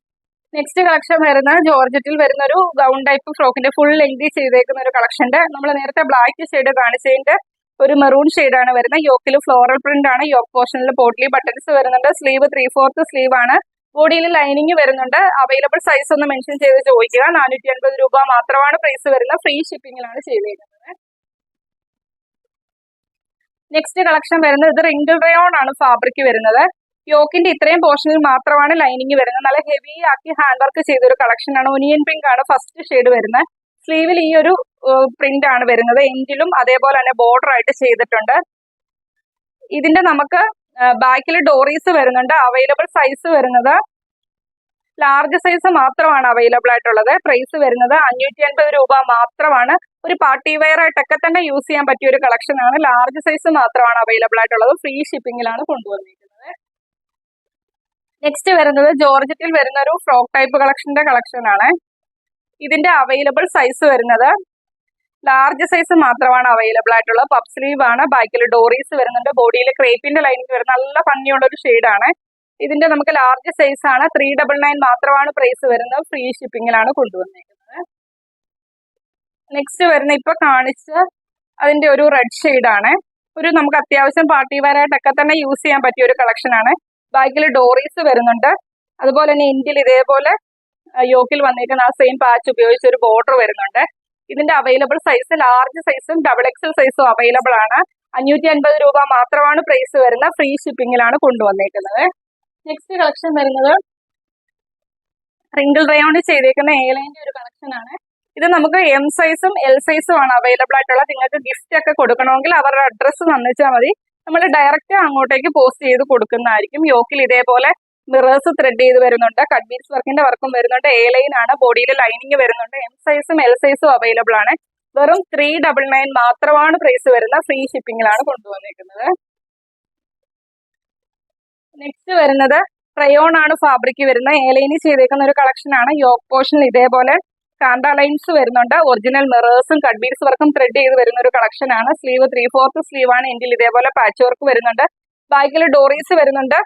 നെക്സ്റ്റ് കളക്ഷൻ വരുന്ന ജോർജറ്റിൽ വരുന്ന ഒരു ഗൗൺ ടൈപ്പ് ഫ്രോക്കിന്റെ ഫുൾ ലെങ്തി ചെയ്തേക്കുന്ന ഒരു കളക്ഷന്റെ നമ്മൾ നേരത്തെ ബ്ലാക്ക് ഷെയ്ഡ് കാണിച്ചതിന്റെ ഒരു മെറൂൺ ആണ് വരുന്നത്. യോക്കിൽ ഫ്ലോറൽ പ്രിന്റ് ആണ്. യോക്ക് പോർഷനിൽ പോട്ട്ലി ബട്ടൺസ് വരുന്നുണ്ട്. സ്ലീവ് ത്രീ ഫോർത്ത് സ്ലീവ് ആണ്. ബോഡിയിൽ ലൈനിങ് വരുന്നുണ്ട്. അവൈലബിൾ സൈസ് ഒന്ന് മെൻഷൻ ചെയ്ത് ചോദിക്കുക. നാനൂറ്റി അൻപത് രൂപ മാത്രമാണ് പ്രൈസ് വരുന്നത്. ഫ്രീ ഷിപ്പിംഗിലാണ് ചെയ്തിരിക്കുന്നത് നെക്സ്റ്റ് കളക്ഷൻ വരുന്നത് ഇത് റിങ്കിൾ റയോൺ ആണ് ഫാബ്രിക് വരുന്നത്. യോക്കിന്റെ ഇത്രയും പോർഷനിൽ മാത്രമാണ് ലൈനിങ് വരുന്നത്. നല്ല ഹെവി ആക്കി ഹാൻഡ് വർക്ക് ചെയ്തൊരു കളക്ഷൻ ആണ്. ഒനിയൻ പിങ്ക് ആണ് ഫസ്റ്റ് ഷെയ്ഡ് വരുന്നത്. സ്ലീവിൽ ഈ ഒരു പ്രിന്റ് ആണ് വരുന്നത്. എൻഡിലും അതേപോലെ തന്നെ ബോർഡർ ആയിട്ട് ചെയ്തിട്ടുണ്ട്. ഇതിന്റെ നമുക്ക് ബാക്കിൽ ഡോറീസ് വരുന്നുണ്ട്. അവൈലബിൾ സൈസ് വരുന്നത് ലാർജ് സൈസ് മാത്രമാണ് അവൈലബിൾ ആയിട്ടുള്ളത്. പ്രൈസ് വരുന്നത് അഞ്ഞൂറ്റി അൻപത് രൂപ മാത്രമാണ്. ഒരു പാർട്ടി വെയർ ആയിട്ടൊക്കെ തന്നെ യൂസ് ചെയ്യാൻ പറ്റിയ ഒരു കളക്ഷൻ ആണ്. ലാർജ് സൈസ് മാത്രമാണ് അവൈലബിൾ ആയിട്ടുള്ളത്. ഫ്രീ ഷിപ്പിംഗിലാണ് കൊണ്ടുവന്നിരിക്കുന്നത്. നെക്സ്റ്റ് വരുന്നത് ജോർജറ്റിൽ വരുന്ന ഒരു ഫ്രോക്ക് ടൈപ്പ് കളക്ഷന്റെ കളക്ഷൻ ആണ്. ഇതിന്റെ അവൈലബിൾ സൈസ് വരുന്നത് ലാർജ് സൈസ് മാത്രമാണ് അവൈലബിൾ ആയിട്ടുള്ളത്. പപ്പ് സ്ലീവ് ആണ്. ബാക്കിൽ ഡോറീസ് വരുന്നുണ്ട്. ബോഡിയിൽ ക്രേപ്പിന്റെ ലൈനിങ് വരുന്ന നല്ല ഭംഗിയുള്ള ഒരു ആണ്. ഇതിന്റെ നമുക്ക് ലാർജ് സൈസ് ആണ്. ത്രീ ഡബിൾ നയൻ മാത്രമാണ് പ്രൈസ് വരുന്നത്. ഫ്രീ ഷിപ്പിംഗിലാണ് കൊണ്ടുവന്നിരിക്കുന്നത് നെക്സ്റ്റ് വരുന്ന ഇപ്പൊ കാണിച്ച അതിന്റെ ഒരു റെഡ് ആണ്. ഒരു നമുക്ക് അത്യാവശ്യം പാർട്ടി വെയർ ആയിട്ടൊക്കെ തന്നെ യൂസ് ചെയ്യാൻ പറ്റിയ ഒരു കളക്ഷൻ ആണ്. ബാക്കിൽ ഡോറീസ് വരുന്നുണ്ട്. അതുപോലെ തന്നെ ഇന്ത്യയിൽ ഇതേപോലെ യോക്കിൽ വന്നിരിക്കുന്ന ആ സെയിം പാച്ച് ഉപയോഗിച്ച് ഒരു ബോർഡർ വരുന്നുണ്ട്. ഇതിന്റെ അവൈലബിൾ സൈസ് ലാർജ് സൈസും ഡബിൾ എക്സൽ സൈസും അവൈലബിൾ ആണ്. അഞ്ഞൂറ്റി അൻപത് രൂപ മാത്രമാണ് പ്രൈസ് വരുന്ന ഫ്രീ ഷിപ്പിംഗിലാണ് കൊണ്ടുവന്നേക്കുന്നത്. നെക്സ്റ്റ് കളക്ഷൻ വരുന്നത് റിങ്കിൾ റയോണ്ട് ചെയ്തേക്കുന്ന എയർലൈന്റെ ഒരു കളക്ഷൻ ആണ്. ഇത് നമുക്ക് എം സൈസും എൽ സൈസും ആണ് അവൈലബിൾ ആയിട്ടുള്ളത്. നിങ്ങൾക്ക് ഗിഫ്റ്റ് ഒക്കെ കൊടുക്കണമെങ്കിൽ അവരുടെ അഡ്രസ്സ് തന്നിച്ചാൽ മതി. നമ്മൾ ഡയറക്റ്റ് അങ്ങോട്ടേക്ക് പോസ്റ്റ് ചെയ്ത് കൊടുക്കുന്നതായിരിക്കും. യോക്കിൽ ഇതേപോലെ മിറേഴ്സ് ത്രെഡ് ചെയ്ത് വരുന്നുണ്ട്. ബീഡ്സ് വർക്കിന്റെ വർക്കും വരുന്നുണ്ട്. എ ലൈൻ ആണ്. ബോഡിയിൽ ലൈനിങ് വരുന്നുണ്ട്. എം സൈസും എൽ സൈസും അവൈലബിൾ ആണ്. വെറും ത്രീ ഡബിൾ നയൻ മാത്രമാണ് പ്രൈസ് വരുന്ന ഫ്രീ ഷിപ്പിംഗിലാണ് കൊണ്ടുവന്നിരിക്കുന്നത് നെക്സ്റ്റ് വരുന്നത് ട്രയോൺ ആണ് ഫാബ്രിക് വരുന്നത്. എ ലൈനിൽ ചെയ്തേക്കുന്ന ഒരു കളക്ഷൻ ആണ്. യോക്ക് പോർഷനിൽ ഇതേപോലെ കാന്ത ലൈൻസ് വരുന്നുണ്ട്. ഒറിജിനൽ മിറേഴ്സും ബീഡ്സ് വർക്കും ത്രെഡ് ചെയ്ത് വരുന്ന ഒരു കളക്ഷൻ ആണ്. സ്ലീവ് ത്രീ ഫോർത്ത് സ്ലീവ് ആണ്. എങ്കിൽ ഇതേപോലെ പാച്ച് വർക്ക് വരുന്നുണ്ട്. ബാക്കിൽ ഡോറീസ് വരുന്നുണ്ട്.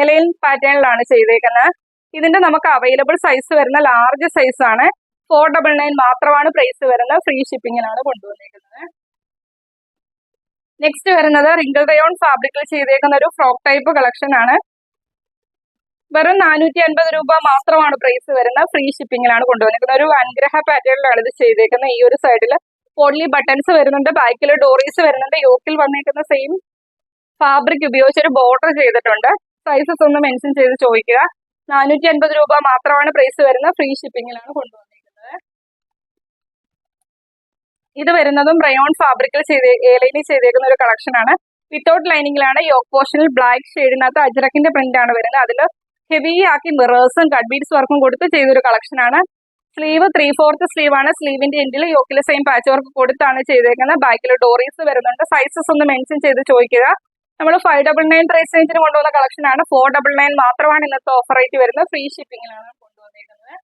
ഏലൈൻ പാറ്റേണിലാണ് ചെയ്തേക്കുന്നത്. ഇതിന്റെ നമുക്ക് അവൈലബിൾ സൈസ് വരുന്ന ലാർജ് സൈസ് ആണ്. ഫോർ ഡബിൾ നയൻ മാത്രമാണ് പ്രൈസ് വരുന്നത്. ഫ്രീ ഷിപ്പിംഗിലാണ് കൊണ്ടുവന്നിരിക്കുന്നത് നെക്സ്റ്റ് വരുന്നത് റിങ്കിൾ റയോൺ ഫാബ്രിക്കിൽ ചെയ്തേക്കുന്ന ഒരു ഫ്രോക്ക് ടൈപ്പ് കളക്ഷൻ ആണ്. വെറും നാനൂറ്റി അൻപത് രൂപ മാത്രമാണ് പ്രൈസ് വരുന്നത്. ഫ്രീ ഷിപ്പിങ്ങിലാണ് കൊണ്ടുവന്നിരിക്കുന്നത് ഒരു അനുഗ്രഹ പാറ്റേണിലാണ് ഇത് ചെയ്തേക്കുന്നത്. ഈ ഒരു സൈഡിൽ ഓൺലി ബട്ടൺസ് വരുന്നുണ്ട്. ബാക്കിൽ ഡോറീസ് വരുന്നുണ്ട്. യോക്കിൽ വന്നേക്കുന്ന സെയിം ഫാബ്രിക് ഉപയോഗിച്ച് ഒരു ബോർഡർ ചെയ്തിട്ടുണ്ട്. സൈസസ് ഒന്ന് മെൻഷൻ ചെയ്ത് ചോദിക്കുക. നാനൂറ്റി അൻപത് രൂപ മാത്രമാണ് പ്രൈസ് വരുന്നത്. ഫ്രീ ഷിപ്പിംഗിലാണ് കൊണ്ടുവന്നിരിക്കുന്നത്. ഇത് വരുന്നതും റയോൺ ഫാബ്രിക്കിൽ ചെയ്ത് ഏലൈനിൽ ചെയ്തേക്കുന്ന ഒരു കളക്ഷൻ ആണ്. വിത്തൗട്ട് ലൈനിങ്ങിലാണ് യോക്ക് പോർഷനിൽ ബ്ലാക്ക് ഷെയ്ഡിനകത്ത് അജ്രക്കിന്റെ പ്രിന്റ് ആണ് വരുന്നത്. അതിൽ ഹെവി ആക്കി മിറേഴ്സും കട്ട് ബീഡ്സ് വർക്കും കൊടുത്ത് ചെയ്തൊരു കളക്ഷൻ ആണ്. സ്ലീവ് ത്രീ ഫോർത്ത് സ്ലീവ് ആണ് സ്ലീവിന്റെ എൻഡിൽ യോക്കിലെ സെയിം പാച്ച് വർക്ക് കൊടുത്താണ് ചെയ്തേക്കുന്നത്. ബാക്കിൽ ഡോറീസ് വരുന്നുണ്ട്. സൈസസ് ഒന്ന് മെൻഷൻ ചെയ്ത് ചോദിക്കുക. നമ്മൾ ഫൈവ് ഡബിൾ നയൻ പ്രൈസ് റേഞ്ചിന് കൊണ്ടുവന്ന കളക്ഷൻ ആണ്. ഫോർ ഡബിൾ നയൻ മാത്രമാണ് ഇന്നത്തെ ഓഫർ റേറ്റ് വരുന്നത്. ഫ്രീ ഷിപ്പിംഗിലാണ് കൊണ്ടുവന്നിരിക്കുന്നത്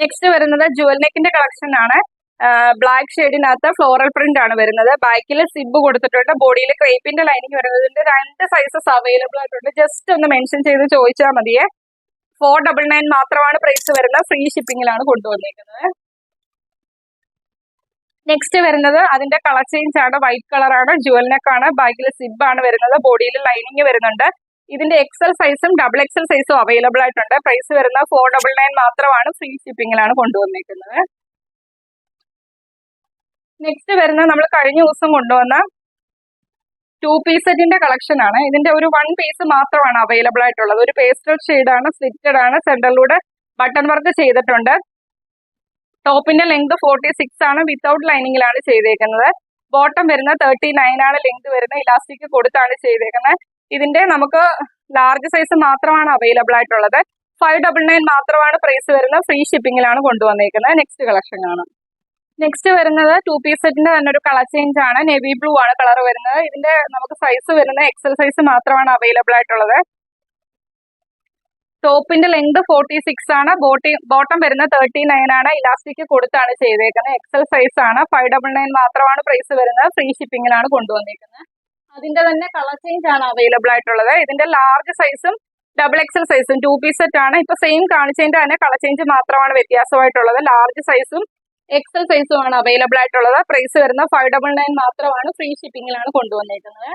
നെക്സ്റ്റ് വരുന്നത് ജുവൽ നെക്കിന്റെ കളക്ഷൻ ആണ്. ബ്ലാക്ക് ഷെയ്ഡിനകത്ത് ഫ്ലോറൽ പ്രിന്റ് ആണ് വരുന്നത്. ബാക്കിൽ സിബ് കൊടുത്തിട്ടുണ്ട്. ബോഡിയിൽ ക്രേപ്പിന്റെ ലൈനിങ് വരുന്നതിന്റെ രണ്ട് സൈസസ് അവൈലബിൾ ആയിട്ടുണ്ട്. ജസ്റ്റ് ഒന്ന് മെൻഷൻ ചെയ്ത് ചോദിച്ചാൽ മതിയെ. ഫോർ ഡബിൾ നയൻ മാത്രമാണ് പ്രൈസ് വരുന്നത്. ഫ്രീ ഷിപ്പിംഗിലാണ് കൊണ്ടുവന്നിരിക്കുന്നത് നെക്സ്റ്റ് വരുന്നത് അതിന്റെ കളർ ചേഞ്ച് ആണ് വൈറ്റ് കളറാണ് ജുവൽ നെക്ക് ആണ് ബാക്കിൽ സിബ് ആണ് വരുന്നത് ബോഡിയിൽ ലൈനിങ് വരുന്നുണ്ട്. ഇതിന്റെ എക്സൽ സൈസും ഡബിൾ എക്സൽ സൈസും അവൈലബിൾ ആയിട്ടുണ്ട്. പ്രൈസ് വരുന്നത് ഫോർ ഡബിൾ നയൻ മാത്രമാണ് ഫ്രീ ഷിപ്പിംഗിലാണ് കൊണ്ടുവന്നിരിക്കുന്നത് നെക്സ്റ്റ് വരുന്ന നമ്മൾ കഴിഞ്ഞ ദിവസം കൊണ്ടുവന്ന ടു പീസ് സെറ്റിന്റെ കളക്ഷൻ ആണ്. ഇതിന്റെ ഒരു വൺ പീസ് മാത്രമാണ് അവൈലബിൾ ആയിട്ടുള്ളത്. ഒരു പേസ്റ്റൽ ആണ് സ്ലിറ്റഡ് ആണ് സെന്ററിലൂടെ ബട്ടൺ വർക്ക് ചെയ്തിട്ടുണ്ട്. ടോപ്പിന്റെ ലെങ്ത് ഫോർട്ടി സിക്സ് ആണ് വിത്തൗട്ട് ലൈനിങ്ങിലാണ് ചെയ്തേക്കുന്നത്. ബോട്ടം വരുന്ന തേർട്ടി നയൻ ആണ് ലെങ്ത് വരുന്നത്. ഇലാസ്റ്റിക് കൊടുത്താണ് ചെയ്തേക്കുന്നത്. ഇതിന്റെ നമുക്ക് ലാർജ് സൈസ് മാത്രമാണ് അവൈലബിൾ ആയിട്ടുള്ളത്. ഫൈവ് ഡബിൾ നയൻ മാത്രമാണ് പ്രൈസ് വരുന്നത്. ഫ്രീ ഷിപ്പിംഗിലാണ് കൊണ്ടുവന്നേക്കുന്നത്. നെക്സ്റ്റ് കളക്ഷൻ കാണാം. നെക്സ്റ്റ് വരുന്നത് ടു പീസ് സെറ്റിന്റെ തന്നെ ഒരു കളർ ചേഞ്ച് ആണ്. നെവി ബ്ലൂ ആണ് കളർ വരുന്നത്. ഇതിന്റെ നമുക്ക് സൈസ് വരുന്നത് എക്സൽ സൈസ് മാത്രമാണ് അവൈലബിൾ ആയിട്ടുള്ളത്. ടോപ്പിന്റെ ലെങ്ത് ഫോർട്ടി സിക്സ് ആണ്. ബോട്ടി ബോട്ടം വരുന്നത് തേർട്ടി നയൻ ആണ്. ഇലാസ്റ്റിക് കൊടുത്താണ് ചെയ്തേക്കുന്നത്. എക്സൽ സൈസ് ആണ്. ഫൈവ് ഡബിൾ നയൻ മാത്രമാണ് പ്രൈസ് വരുന്നത്. ഫ്രീ ഷിപ്പിംഗിലാണ് കൊണ്ടുവന്നിരിക്കുന്നത് അതിന്റെ തന്നെ കളർ ചേഞ്ച് ആണ് അവൈലബിൾ ആയിട്ടുള്ളത്. ഇതിന്റെ ലാർജ് സൈസും ഡബിൾ എക്സൽ സൈസും ടു പീസ് സെറ്റ് ആണ്. ഇപ്പൊ സെയിം കാണിച്ചതിന്റെ തന്നെ കളർ ചേഞ്ച് മാത്രമാണ് വ്യത്യാസമായിട്ടുള്ളത്. ലാർജ് സൈസും എക്സൽ സൈസും ആണ് അവൈലബിൾ ആയിട്ടുള്ളത്. പ്രൈസ് വരുന്ന ഫൈവ് ഡബിൾ നയൻ മാത്രമാണ് ഫ്രീ ഷിപ്പിംഗിലാണ് കൊണ്ടുവന്നിരിക്കുന്നത്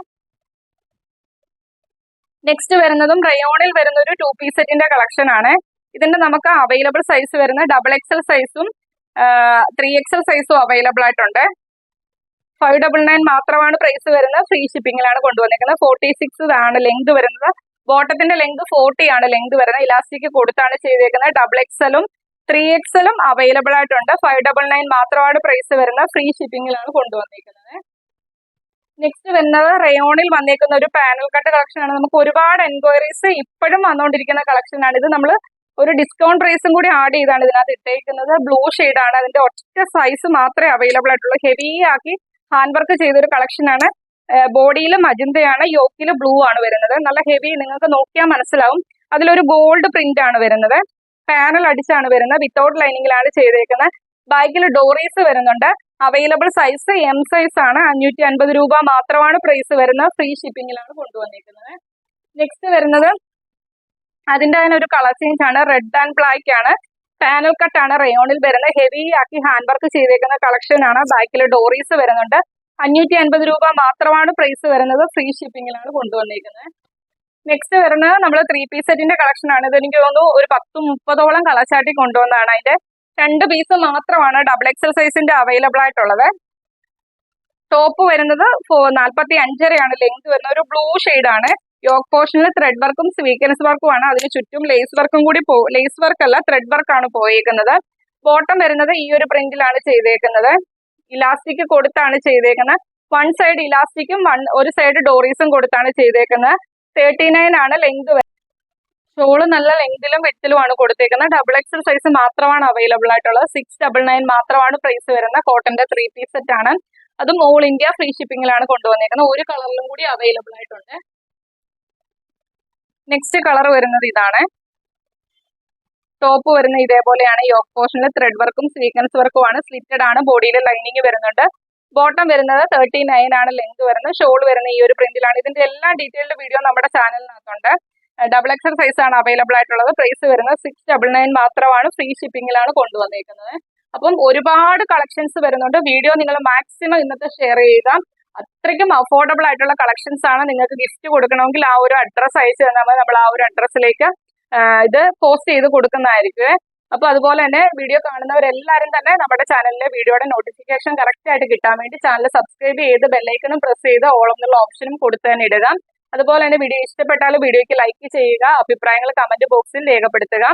നെക്സ്റ്റ് വരുന്നതും റയോണിൽ വരുന്ന ഒരു ടു പീസ് സെറ്റിന്റെ കളക്ഷൻ ആണ്. ഇതിന്റെ നമുക്ക് അവൈലബിൾ സൈസ് വരുന്ന ഡബിൾ എക്സൽ സൈസും ത്രീ എക്സൽ സൈസും അവൈലബിൾ ആയിട്ടുണ്ട്. ഫൈവ് ഡബിൾ നയൻ മാത്രമാണ് പ്രൈസ് വരുന്നത്. ഫ്രീ ഷിപ്പിംഗിലാണ് കൊണ്ടുവന്നിരിക്കുന്നത്. ഫോർട്ടി സിക്സ് ആണ് ലെങ്ത് വരുന്നത്. ബോട്ടത്തിന്റെ ലെങ്ത് ഫോർട്ടി ആണ് ലെങ്ത് വരുന്നത്. ഇലാസ്റ്റിക് കൊടുത്താണ് ചെയ്തേക്കുന്നത്. ഡബിൾ എക്സലും ത്രീ എക്സലും അവൈലബിൾ ആയിട്ടുണ്ട്. ഫൈവ് ഡബിൾ നയൻ മാത്രമാണ് പ്രൈസ് വരുന്നത്. ഫ്രീ ഷിപ്പിംഗിലാണ് കൊണ്ടുവന്നിരിക്കുന്നത്. നെക്സ്റ്റ് വരുന്നത് റയോണിൽ വന്നേക്കുന്ന ഒരു പാനൽ കട്ട് കളക്ഷൻ ആണ്. നമുക്ക് ഒരുപാട് എൻക്വയറീസ് ഇപ്പോഴും വന്നുകൊണ്ടിരിക്കുന്ന കളക്ഷൻ ആണ്. ഇത് നമ്മൾ ഒരു ഡിസ്കൗണ്ട് പ്രൈസും കൂടി ആഡ് ചെയ്താണ് ഇതിനകത്ത് ഇട്ടേക്കുന്നത്. ബ്ലൂ ആണ്. അതിന്റെ ഒറ്റ സൈസ് മാത്രമേ അവൈലബിൾ ആയിട്ടുള്ളൂ. ഹെവി ആക്കി ഹാൻഡ് വർക്ക് ചെയ്തൊരു ആണ്. ബോഡിയിൽ മജന്തയാണ് യോക്കിൽ ബ്ലൂ ആണ് വരുന്നത്. നല്ല ഹെവി നിങ്ങൾക്ക് നോക്കിയാൽ മനസ്സിലാവും. അതിലൊരു ഗോൾഡ് പ്രിന്റ് ആണ് വരുന്നത്. പാനൽ അടിച്ചാണ് വരുന്നത്. വിത്തൗട്ട് ലൈനിങ്ങിലാണ് ചെയ്തേക്കുന്നത്. ബാക്കിൽ ഡോറീസ് വരുന്നുണ്ട്. അവൈലബിൾ സൈസ് എം സൈസ് ആണ്. അഞ്ഞൂറ്റി അൻപത് രൂപ മാത്രമാണ് പ്രൈസ് വരുന്നത്. ഫ്രീ ഷിപ്പിംഗിലാണ് കൊണ്ടുവന്നിരിക്കുന്നത് നെക്സ്റ്റ് വരുന്നത് അതിന്റെ തന്നെ ഒരു കളർ ചേഞ്ച് ആണ്. റെഡ് ആൻഡ് ബ്ലാക്ക് ആണ്. പാനൽ കട്ട് ആണ്. റയോണിൽ വരുന്നത് ഹെവി ആക്കി ഹാൻഡ് വർക്ക് ചെയ്തേക്കുന്ന കളക്ഷൻ ആണ്. ബാക്കിൽ ഡോറീസ് വരുന്നുണ്ട്. അഞ്ഞൂറ്റി അൻപത് രൂപ മാത്രമാണ് പ്രൈസ് വരുന്നത്. ഫ്രീ ഷിപ്പിംഗിലാണ് കൊണ്ടുവന്നിരിക്കുന്നത് നെക്സ്റ്റ് വരുന്നത് നമ്മൾ ത്രീ പീസ് സെറ്റിന്റെ കളക്ഷൻ ആണ്. ഇത് എനിക്ക് തോന്നുന്നു ഒരു പത്തും മുപ്പതോളം കളർ ചാട്ടി കൊണ്ടുവന്നതാണ് അതിന്റെ രണ്ട് പീസ് മാത്രമാണ് ഡബിൾ എക്സൽ സൈസിന്റെ അവൈലബിൾ ആയിട്ടുള്ളത്. ടോപ്പ് വരുന്നത് നാൽപ്പത്തി അഞ്ചരയാണ് ലെങ്ത് വരുന്നത് ഒരു ബ്ലൂ ആണ്. യോക്ക് പോർഷനിൽ ത്രെഡ് വർക്കും സ്വീക്കൻസ് വർക്കും ആണ്. അതിന് ചുറ്റും ലേസ് വർക്കും കൂടി പോ ലേസ് വർക്ക് അല്ല ത്രെഡ് വർക്കാണ് പോയേക്കുന്നത്. ബോട്ടം വരുന്നത് ഈ ഒരു പ്രിന്റിലാണ് ചെയ്തേക്കുന്നത്. ഇലാസ്റ്റിക് കൊടുത്താണ് ചെയ്തേക്കുന്നത്. വൺ സൈഡ് ഇലാസ്റ്റിക്കും വൺ ഒരു സൈഡ് ഡോറീസും കൊടുത്താണ് ചെയ്തേക്കുന്നത്. തേർട്ടി നയൻ ആണ് ലെങ്ത് ഷോൾ നല്ല ലെങ്തിലും വെറ്റിലുമാണ് കൊടുത്തേക്കുന്നത്. ഡബിൾ എക്സൽ സൈസ് മാത്രമാണ് അവൈലബിൾ ആയിട്ടുള്ളത്. സിക്സ് ഡബിൾ നയൻ മാത്രമാണ് പ്രൈസ് വരുന്ന കോട്ടന്റെ ത്രീ പീസ് സെറ്റ് ആണ്. അതും ഓൾ ഇന്ത്യ ഫ്രീ ഷിപ്പിംഗിലാണ് കൊണ്ടുവന്നേക്കുന്നത്. ഒരു കളറിലും കൂടി അവൈലബിൾ ആയിട്ടുണ്ട്. നെക്സ്റ്റ് കളർ വരുന്നത് ഇതാണ്. ടോപ്പ് വരുന്ന ഇതേപോലെയാണ്. യോക്ക് പോർഷനിൽ ത്രെഡ് വർക്കും സീക്വൻസ് വർക്കും ആണ്. സ്ലിറ്റഡ് ആണ്. ബോഡിയിൽ ലൈനിങ് വരുന്നുണ്ട്. ബോട്ടം വരുന്നത് തേർട്ടി നയൻ ആണ്. ലെങ്ത് വരുന്നത്. ഷോൾ വരുന്ന ഈ ഒരു പ്രിന്റിലാണ് ഇതിന്റെ എല്ലാ ഡീറ്റെയിൽഡ് വീഡിയോ നമ്മുടെ ചാനലിനകത്തുണ്ട് ഡബിൾ എക്സൽ സൈസ് ആണ് അവൈലബിൾ ആയിട്ടുള്ളത്. പ്രൈസ് വരുന്നത് സിക്സ് ഡബിൾ നയൻ മാത്രമാണ് ഫ്രീ ഷിപ്പിംഗിലാണ് കൊണ്ടുവന്നേക്കുന്നത്. അപ്പം ഒരുപാട് കളക്ഷൻസ് വരുന്നുണ്ട്. വീഡിയോ നിങ്ങൾ മാക്സിമം ഇന്നത്തെ ഷെയർ ചെയ്യുക അത്രയ്ക്കും അഫോർഡബിൾ ആയിട്ടുള്ള കളക്ഷൻസ് ആണ് നിങ്ങൾക്ക് ഗിഫ്റ്റ് കൊടുക്കണമെങ്കിൽ ആ ഒരു അഡ്രസ്സ് അയച്ചു തന്നാൽ നമ്മൾ ആ ഒരു അഡ്രസ്സിലേക്ക് ഇത് പോസ്റ്റ് ചെയ്ത് കൊടുക്കുന്നതായിരിക്കും അപ്പൊ അതുപോലെ തന്നെ വീഡിയോ കാണുന്നവരെല്ലാവരും തന്നെ നമ്മുടെ ചാനലിലെ വീഡിയോയുടെ നോട്ടിഫിക്കേഷൻ കറക്റ്റ് ആയിട്ട് കിട്ടാൻ വേണ്ടി ചാനൽ സബ്സ്ക്രൈബ് ചെയ്ത് ബെല്ലൈക്കണും പ്രസ് ചെയ്ത് ഓളം എന്നുള്ള ഓപ്ഷനും കൊടുത്തു തന്നെ ഇടുക. അതുപോലെ തന്നെ വീഡിയോ ഇഷ്ടപ്പെട്ടാൽ വീഡിയോയ്ക്ക് ലൈക്ക് ചെയ്യുക അഭിപ്രായങ്ങൾ കമന്റ് ബോക്സിൽ രേഖപ്പെടുത്തുക.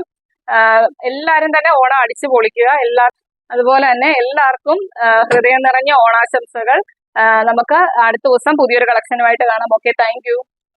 എല്ലാവരും തന്നെ ഓണം അടിച്ചു പൊളിക്കുക. എല്ലാ അതുപോലെ തന്നെ എല്ലാവർക്കും ഹൃദയം നിറഞ്ഞ ഓണാശംസകൾ. നമുക്ക് അടുത്ത ദിവസം പുതിയൊരു കളക്ഷനുമായിട്ട് കാണാം. Okay thank